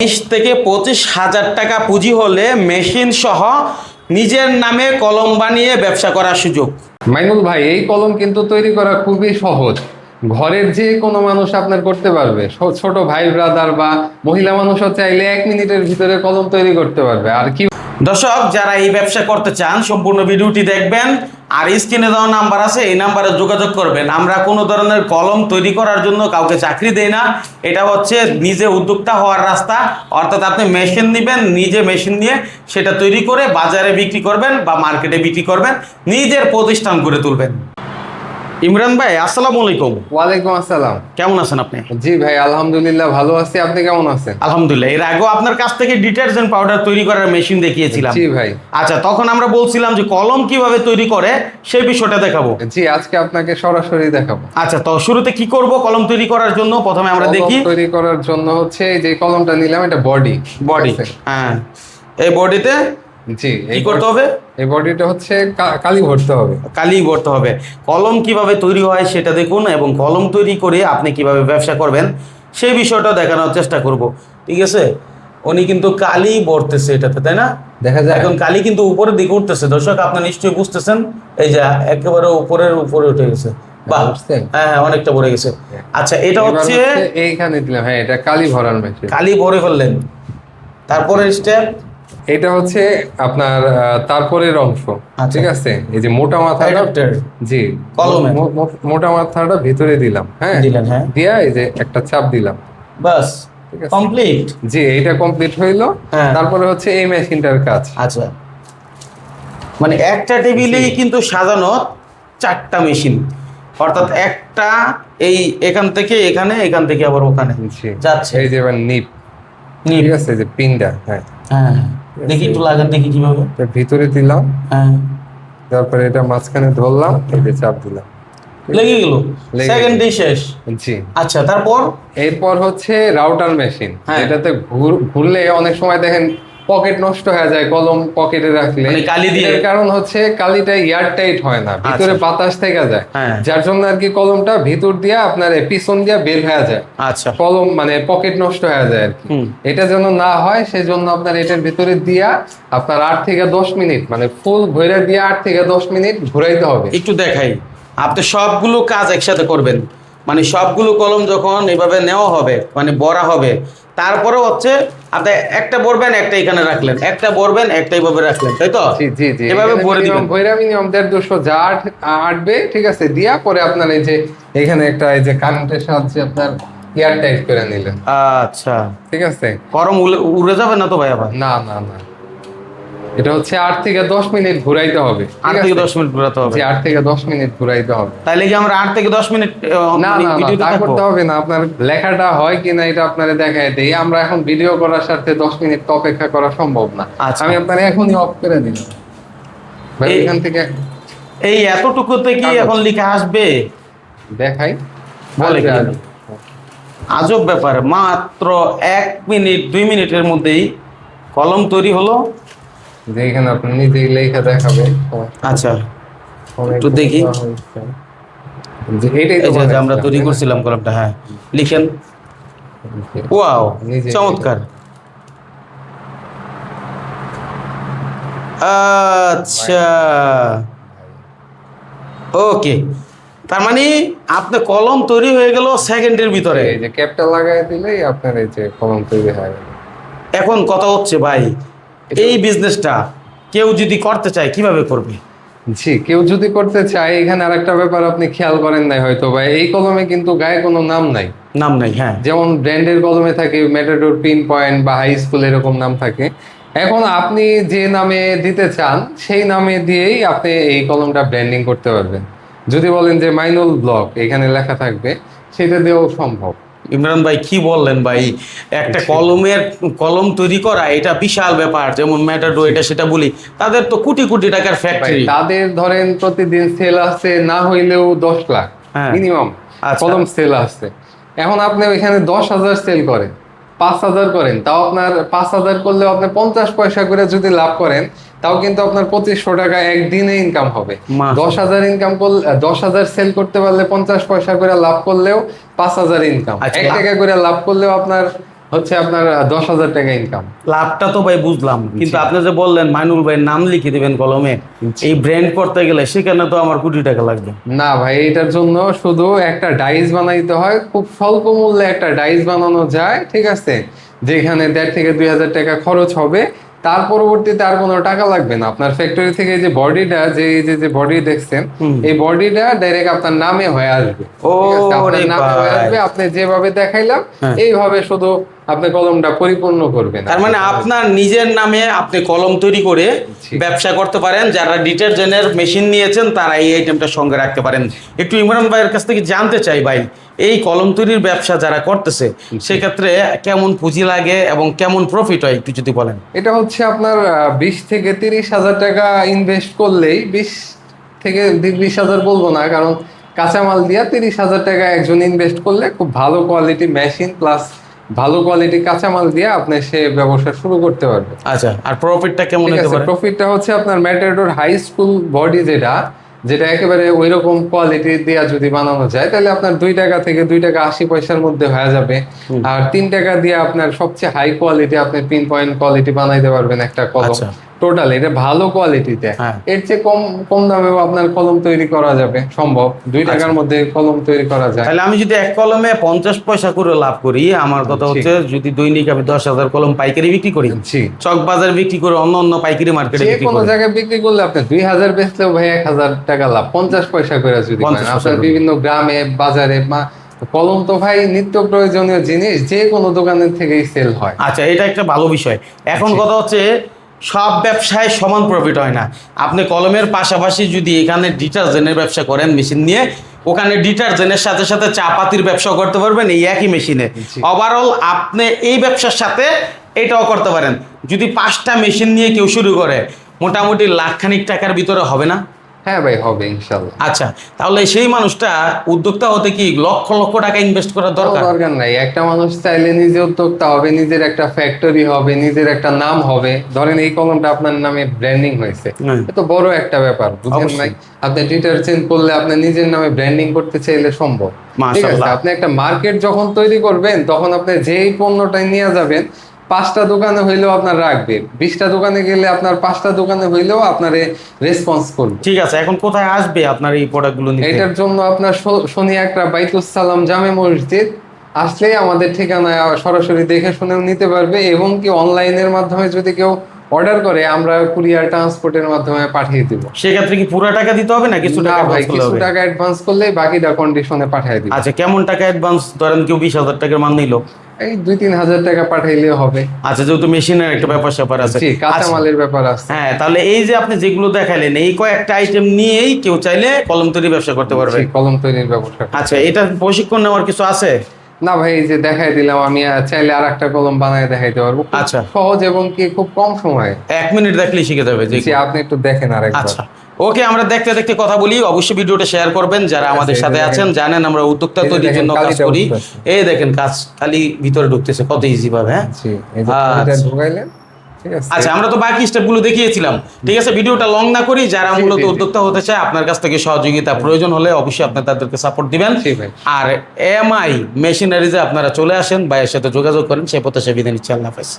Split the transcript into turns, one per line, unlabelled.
বিশ থেকে পঁচিশ হাজার টাকা পুঁজি হলে মেশিন সহ নিজের নামে কলম বানিয়ে ব্যবসা করার সুযোগ।
মাইনুল ভাই, এই কলম কিন্তু তৈরি করা খুবই সহজ। ঘরের যে কোনো মানুষ আপনার করতে পারবে। ছোট ভাই ব্রাদার বা মহিলা মানুষও চাইলে এক মিনিটের ভিতরে কলম তৈরি করতে পারবে। আর কি
দর্শক, যারা এই ব্যবসা করতে চান, সম্পূর্ণ ভিডিওটি দেখবেন। আর স্ক্রিনে দেওয়া নাম্বার আছে, এই নাম্বারে যোগাযোগ করবেন। আমরা কোনো ধরনের কলম তৈরি করার জন্য কাউকে চাকরি দেই না। এটা হচ্ছে নিজে উদ্যোক্তা হওয়ার রাস্তা। অর্থাৎ আপনি মেশিন নেবেন নিজে মেশিন নিয়ে সেটা তৈরি করে বাজারে বিক্রি করবেন বা মার্কেটে বিক্রি করবেন, নিজের প্রতিষ্ঠান করে তুলবেন। ইমরান ভাই আসসালামু আলাইকুম।
ওয়ালাইকুম আসসালাম।
কেমন আছেন আপনি?
জি ভাই আলহামদুলিল্লাহ ভালো আছি। আপনি কেমন আছেন?
আলহামদুলিল্লাহ এর আগেও আপনার কাছ থেকে ডিটারজেন্ট পাউডার তৈরি করার মেশিন দেখিয়েছিলাম।
জি ভাই।
আচ্ছা তখন আমরা বলছিলাম যে কলম কীভাবে তৈরি করে সেই বিষয়টা দেখাবো।
জি আজকে আপনাকে সরাসরি দেখাবো।
আচ্ছা তো শুরুতে কি করব কলম তৈরি করার জন্য? প্রথমে আমরা দেখি।
তৈরি করার জন্য হচ্ছে এই যে কলমটা নিলাম এটা বডি
বডি হ্যাঁ। এই বডিতে
জি
কি করতে হবে?
এই বডিটা হচ্ছে কালি ভরতে হবে।
কালি ভরতে হবে। কলম কীভাবে তৈরি হয় সেটা দেখুন এবং কলম তৈরি করে আপনি কীভাবে ব্যবসা করবেন সেই বিষয়টা দেখানোর চেষ্টা করব। ঠিক আছে? উনি কিন্তু কালি ভরতেছে এটাতে তাই না?
দেখা যায়।
এখন কালি কিন্তু উপরের দিকে উঠতেছে। দর্শক আপনার নিশ্চয়ই বুঝতেছেন। এই যে একেবারে উপরের উপরে উঠে গেছে। বাহ! হ্যাঁ হ্যাঁ অনেকটা ভরে গেছে। আচ্ছা এটা হচ্ছে
এইখানে দিলাম। হ্যাঁ এটা কালি ভরার
কালি ভরে ফেললেন। তারপরে স্টেপ
এটা হচ্ছে আপনার তারপরের অংশ
আচ্ছা।
ঠিক আছে? এই যে মোটা মাথাটা জি।
কলমে।
মোটা মাথাটা ভিতরে দিলাম হ্যাঁ?
হ্যাঁ।
দিয়া এই যে একটা চাপ দিলাম।
বাস কমপ্লিট
জি এইটা কমপ্লিট হইল।
হ্যাঁ।
তারপরে হচ্ছে এই মেশিনটার কাজ।
আচ্ছা। মানে একটা টেবিলেই কিন্তু সাজানো চারটা মেশিন। অর্থাৎ একটা এই এখান থেকে এখানে এখান থেকে আবার ওখানে যাচ্ছে।
এই যে নিপ।
নিপ।
ঠিক আছে? যে পিনটা হ্যাঁ
হ্যাঁ। দেখি একটু লাগান দেখি কীভাবে।
ভিতরে দিলাম।
হ্যাঁ।
তারপরে এটা মাঝখানে ধরলাম এটা চাপ দিলাম।
লেগে গেল? সেকেন্ডেই শেষ?
জি।
আচ্ছা তারপর?
এরপর হচ্ছে রাউটার মেশিন। এটাতে ঘুরলে অনেক সময় দেখেন পকেট নষ্ট হয়ে যায় কলম পকেটে রাখলে।
মানে কালি দিয়ে?
কারণ হচ্ছে কালিটা এয়ার টাইট হয় না ভিতরে
আচ্ছা।
বাতাস থেকে যায়।
হ্যাঁ।
যার জন্য আর কি কলমটা ভিতর দিয়ে আপনার পিছন দিয়ে বের হয়ে যায়।
আচ্ছা।
কলম মানে পকেট নষ্ট হয়ে যায় আর কি। এটা যেন না হয় সেজন্য আপনার এটার ভিতরে দিয়া আপনার আট থেকে দশ মিনিট মানে ফুল ভৈরা দিয়ে আট থেকে দশ মিনিট ঘুরাইতে হবে।
একটু দেখাই। আপনি সবগুলো কাজ একসাথে করবেন। মানে সবগুলো কলম যখন এভাবে নেওয়া হবে মানে বড়া হবে তারপরে হচ্ছে আপনি একটা বলবেন একটা এখানে রাখলেন। একটা বলবেন একটা ভাবে রাখলেন তাই তো?
জি জি জি।
এভাবে ভরে দিবেন।
ভৈরা মিনিমাম দেড় দুশো যা আট- আটবে ঠিক আছে দিয়া পরে আপনার এই যে এখানে একটা এই যে কারেন্টের সাহায্যে আপনার এয়ার টাইট করে নিলেন।
আচ্ছা।
ঠিক আছে?
গরম উড়ে যাবে না তো ভাই আবার
না না না। এটা হচ্ছে আট থেকে দশ মিনিট ঘুরাইতে হবে
আট থেকে দশ মিনিট ঘোরাতে হবে।
আট থেকে দশ মিনিট ঘুরাইতে হবে।
তাইলে কি আমরা আট থেকে দশ মিনিট
না না তা করতে হবে না। আপনার লেখাটা হয় কিনা এটা আপনারা দেখায় দেই। আমরা এখন ভিডিও করার সাথে দশ মিনিট তো অপেক্ষা করা সম্ভব না।
আচ্ছা।
আমি আপনার এখনই অফ করে দিলাম। এখান থেকে
এই এতটুকুতে কি এখন লিখা আসবে?
দেখাই।
বলে
আসবে।
আজব ব্যাপার। মাত্র এক মিনিট দুই মিনিটের মধ্যেই কলম তৈরি হলো।
যে এখানে আপনি নিজেই লেখা দেখাবে।
আচ্ছা একটু দেখি।
এটাই
এই যে আমরা তৈরি করছিলাম কলমটা হ্যাঁ লিখেন। ওয়াও
নিজে-
চমৎকার। আচ্ছা। ওকে তার মানে আপনার কলম তৈরি হয়ে গেল সেকেন্ডের ভিতরে।
এই যে ক্যাপটা লাগাই দিলেই আপনার এই যে কলম তৈরি হয়ে গেল।
এখন কথা হচ্ছে ভাই এই বিজনেসটা কেউ যদি করতে চায় কীভাবে করবে?
জি কেউ যদি করতে চায় এখানে আরেকটা ব্যাপার আপনি খেয়াল করেন নাই হয়তো বা এই কলমে কিন্তু গায়ে কোনো নাম নাই।
নাম নাই হ্যাঁ।
যেমন ব্র্যান্ডের কলমে থাকে মেটাডোর পিন পয়েন্ট বা হাই স্কুল এরকম নাম থাকে। এখন আপনি যে নামে দিতে চান সেই নামে দিয়েই আপনি এই কলমটা ব্র্যান্ডিং করতে পারবেন। যদি বলেন যে মাইনুল ব্লক এখানে লেখা থাকবে সেটা দিয়েও সম্ভব।
ইমরান ভাই কি বললেন ভাই? একটা কলমের কলম তৈরি করা এটা বিশাল ব্যাপার যেমন ম্যাটাডো এটা সেটা বলি। তাদের তো কোটি কোটি টাকার ফ্যাক্টরি
তাদের ধরেন প্রতিদিন সেল আছে না হইলেও দশ লাখ
হ্যাঁ।
মিনিমাম
আচ্ছা।
কলম সেল আছে এখন আপনি ওইখানে দশ হাজার সেল করেন পাঁচ হাজার করেন তাও আপনার পাঁচ হাজার করলেও আপনি পঞ্চাশ পয়সা করে যদি লাভ করেন তাও কিন্তু আপনার পঁচিশশো টাকা একদিনে ইনকাম হবে। দশ হাজার ইনকাম করলে দশ হাজার সেল করতে পারলে পঞ্চাশ পয়সা করে লাভ করলেও পাঁচ হাজার ইনকাম
আচ্ছা,
এক টাকা করে লাভ করলেও আপনার হচ্ছে আপনার দশ হাজার টাকা ইনকাম
লাভটা তো ভাই বুঝলাম কিন্তু আপনি যে বললেন মাইনুল ভাই নাম লিখে দিবেন কলমে এই ব্র্যান্ড করতে গেলে সেখানে তো আমার কোটি টাকা লাগবে।
না ভাই এটার জন্য শুধু একটা ডাইস বানাইতে হয় খুব স্বল্প মূল্যে একটা ডাইস বানানো যায় ঠিক আছে? যেখানে দেড় থেকে দুই হাজার টাকা খরচ হবে তার পরবর্তীতে আর কোনো টাকা লাগবে না আপনার ফ্যাক্টরি থেকে যে বডিটা যে যে যে বডি দেখছেন। এই বডিটা ডাইরেক্ট আপনার নামে হয়ে আসবে
ও
আপনার নামে হয়ে আসবে আপনি যেভাবে দেখাইলাম
হ্যাঁ।
এইভাবে শুধু আপনি কলমটা পরিপূর্ণ করবেন
তার মানে আপনার নিজের নামে আপনি কলম তৈরি করে ব্যবসা করতে পারেন। যারা ডিটারজেন্টের মেশিন নিয়েছেন তারা এই আইটেমটা সঙ্গে রাখতে পারেন। একটু ইমরান ভাইয়ের কাছ থেকে জানতে চাই ভাই এই কলম তৈরির ব্যবসা যারা করতেছে সেক্ষেত্রে কেমন পুঁজি লাগে এবং কেমন প্রফিট হয় একটু যদি বলেন?
এটা হচ্ছে আপনার বিশ থেকে তিরিশ হাজার টাকা ইনভেস্ট করলেই বিশ থেকে বিশ হাজার বলব না কারণ কাঁচামাল দিয়া তিরিশ হাজার টাকা একজন ইনভেস্ট করলে খুব ভালো কোয়ালিটি মেশিন প্লাস ভালো কোয়ালিটি কাঁচামাল দিয়ে আপনি সে ব্যবসা শুরু করতে পারবে
আচ্ছা আর প্রফিটটা কেমন হতে পারে
প্রফিটটা হচ্ছে আপনার ম্যাটাডোর হাই স্কুল বডি যেটা যেটা একেবারে ওই রকম কোয়ালিটি দিয়ে যদি বানানো যায় তাহলে আপনার দুই টাকা থেকে দুই টাকা আশি পয়সার মধ্যে হয়ে যাবে। আর তিন টাকা দিয়ে আপনার সবচেয়ে হাই কোয়ালিটি আপনি পিন পয়েন্ট কোয়ালিটি বানাইতে পারবেন একটা কলম।
আচ্ছা।
টোটাল এটা ভালো কোয়ালিটিতে
হ্যাঁ।
এর চেয়ে কম কম দামেও আপনার কলম তৈরি করা যাবে সম্ভব। দুই
আচ্ছা।
টাকার মধ্যে কলম তৈরি করা যায়।
তাহলে আমি যদি এক কলমে পঞ্চাশ পয়সা করে লাভ করি আমার কথা হচ্ছে যদি দৈনিক আমি দশ হাজার কলম পাইকারি বিক্রি করি চক বাজার বিক্রি করে অন্য অন্য পাইকারি মার্কেটে
যে কোনো জায়গায় বিক্রি করলে আপনি দুই হাজার বেচলেও ভাই এক হাজার টাকা লাভ পঞ্চাশ পয়সা করে যদি
50
করেন।
পয়সা
আপনার বিভিন্ন গ্রামে বাজারে বা কলম তো ভাই নিত্য প্রয়োজনীয় জিনিস যে কোনো দোকানের থেকেই সেল হয়।
আচ্ছা এটা একটা ভালো বিষয়। এখন কথা হচ্ছে সব ব্যবসায় সমান প্রফিট হয় না। আপনি কলমের পাশাপাশি যদি এখানে ডিটারজেন্টের ব্যবসা করেন মেশিন নিয়ে ওখানে ডিটারজেন্টের সাথে সাথে চা পাতির ব্যবসা করতে পারবেন এই একই মেশিনে। ওভারঅল আপনি এই ব্যবসার সাথে এটাও করতে পারেন। যদি পাঁচটা মেশিন নিয়ে কেউ শুরু করে মোটামুটি লাখখানিক টাকার ভিতরে হবে না?
হ্যাঁ ভাই হবে ইনশাল্লাহ।
আচ্ছা তাহলে সেই মানুষটা উদ্যোক্তা হতে কি লক্ষ লক্ষ টাকা ইনভেস্ট করার দরকার?
দরকার নাই। একটা মানুষ চাইলে নিজে উদ্যোক্তা হবে নিজের একটা ফ্যাক্টরি হবে নিজের একটা নাম হবে। ধরেন এই কলমটা আপনার নামে ব্র্যান্ডিং হয়েছে।
হুম।
এ তো বড় একটা ব্যাপার বুঝেন। নাই আপনি ডিটারজেন্ট করলে আপনি নিজের নামে ব্র্যান্ডিং করতে চাইলে সম্ভব। ঠিক আছে? আপনি একটা মার্কেট যখন তৈরি করবেন তখন আপনি যেই পণ্যটা নিয়ে যাবেন পাঁচটা দোকানে হইলেও আপনার রাখবে। বিশটা দোকানে গেলে আপনার পাঁচটা দোকানে হইলেও আপনারে রেসপন্স করবে।
ঠিক আছে এখন কোথায় আসবে আপনার এই প্রোডাক্টগুলো নিতে?
এটার জন্য আপনার শনি একটা বাইতুস সালাম জামে মসজিদ আসলেই আমাদের ঠিকানায় সরাসরি দেখে শুনেও নিতে পারবে এবং কি অনলাইনের মাধ্যমে যদি কেউ অর্ডার করে আমরা কুরিয়ার ট্রান্সপোর্টের মাধ্যমে পাঠিয়ে দিব।
সেক্ষেত্রে কি পুরো টাকা দিতে হবে না? কিছু টাকা
ভাই কিছু টাকা অ্যাডভান্স করলেই বাকিটা কন্ডিশনে পাঠিয়ে দিব।
আচ্ছা কেমন টাকা অ্যাডভান্স ধরেন কেউ বিশ হাজার টাকার মান নিল।
এই দুই তিন হাজার টাকা পাঠাইলেও হবে।
আচ্ছা যেহেতু মেশিনের একটা ব্যাপার স্যাপার আছে। আচ্ছা,
কাঁচামালের ব্যাপার আছে।
হ্যাঁ তাহলে এই যে আপনি যেগুলো দেখাইলেন এই কয়েকটা আইটেম নিয়েই কেউ চাইলে কলম তৈরি ব্যবসা করতে পারবে।
কলম তৈরির ব্যবসা
আচ্ছা এটা প্রশিক্ষণ নেওয়ার কিছু আছে?
না ভাই যে দেখাই দিলাম আমি চাইলে আর একটা কলম বানায় দেখাইতে পারব।
আচ্ছা।
সহজ এবং কি খুব কম সময়ে।
এক মিনিট দেখলেই শিখে যাবে যে
আপনি একটু দেখেন আর
আচ্ছা। ওকে আমরা দেখতে দেখতে কথা বলি। অবশ্যই ভিডিওটা শেয়ার করবেন। যারা আমাদের
আচ্ছা,
সাথে আছেন জানেন আমরা উদ্যোক্তা তৈরির জন্য কাজ করি। এই দেখেন কাজ খালি ভিতরে ঢুকতেছে কত ইজি ভাবে হ্যাঁ? আচ্ছা। আচ্ছা আমরা তো বাকি স্টেপগুলো দেখিয়েছিলাম। ঠিক আছে ভিডিওটা লং না করি যারা মূলত। উদ্যোক্তা হতে চায় আপনার কাছ থেকে সহযোগিতা প্রয়োজন হলে অবশ্যই আপনি তাদেরকে সাপোর্ট দিবেন। আর এমআই মেশিনারিজে আপনারা চলে আসেন ভাইয়ের সাথে যোগাযোগ করেন সে পথে সে বিধান ইচ্ছে আল্লাহ হাফেজ।